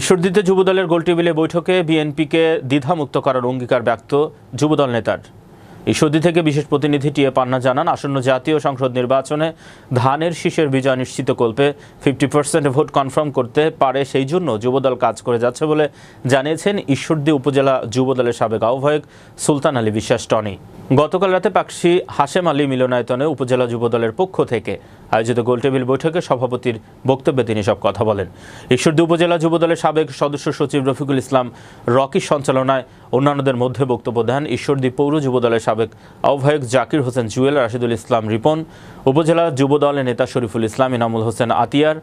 ঈশ্বরদীতে যুবদলের গোলটেবিলে বৈঠকে বিএনপিকে দ্বিধামুক্ত করার অঙ্গীকার ব্যক্ত যুবদল নেতার। ঈশ্বরদী থেকে বিশেষ প্রতিনিধি টিএ পান্না জানান, আসন্ন জাতীয় সংসদ নির্বাচনে ধানের শীষের বিজয় নিশ্চিত কল্পে ফিফটি পার্সেন্ট ভোট কনফার্ম করতে পারে সেই জন্য যুবদল কাজ করে যাচ্ছে বলে জানিয়েছেন ঈশ্বরদী উপজেলা যুবদলের সাবেক আহ্বায়ক সুলতান আলী বিশ্বাস টনি। গতকাল রাতে পাকশি হাশেম আলী মিলনায়তনে উপজেলা যুবদলের পক্ষ থেকে আয়োজিত গোলটেবিল বৈঠকে সভাপতির বক্তব্যে তিনি সব কথা বলেন। ঈশ্বরদী উপজেলা যুবদলের সাবেক সদস্য সচিব রফিকুল ইসলাম রকির সঞ্চালনায় অন্যান্যদের মধ্যে বক্তব্য দেন ঈশ্বরদী পৌর যুবদলের সাবেক আহ্বায়ক জাকির হোসেন জুয়েল, রাশিদুল ইসলাম রিপন, উপজেলা যুবদলের নেতা শরীফুল ইসলাম, ইনামুল হোসেন আতিয়ার,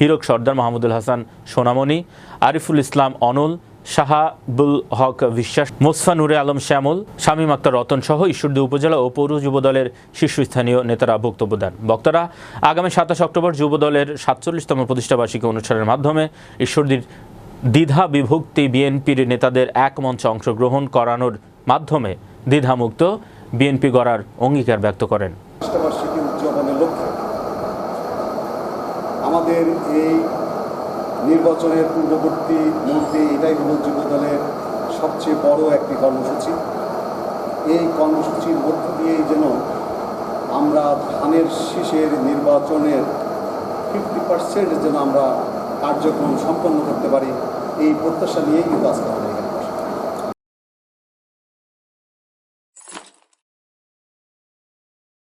হিরক সর্দার, মাহমুদুল হাসান সোনামণি, আরিফুল ইসলাম অনল শাহাবুল হক বিশ্বাস, মোসফা নুরে আলম শ্যামল, শামীম আক্তার রতন সহ ঈশ্বরদী উপজেলা ও পৌর যুবদলের শীর্ষস্থানীয় নেতারা বক্তব্য দেন। বক্তারা, আগামী সাতাশ অক্টোবর যুবদলের সাতচল্লিশতম প্রতিষ্ঠাবার্ষিকী অনুষ্ঠানের মাধ্যমে ঈশ্বরদীর দ্বিধা বিভক্তি বিএনপির নেতাদের এক মঞ্চে অংশগ্রহণ করানোর মাধ্যমে দ্বিধামুক্ত বিএনপি গড়ার অঙ্গীকার ব্যক্ত করেন। আমাদের এই নির্বাচনের পূর্ববর্তী মুহূর্তে এটাই হল যুব দলের সবচেয়ে বড় একটি কর্মসূচি। এই কর্মসূচির মধ্য দিয়েই যেন আমরা ধানের শীষের নির্বাচনের ফিফটি পার্সেন্ট যেন আমরা কার্যক্রম সম্পন্ন করতে পারি, এই প্রত্যাশা নিয়েই কিন্তু আজকে আমরা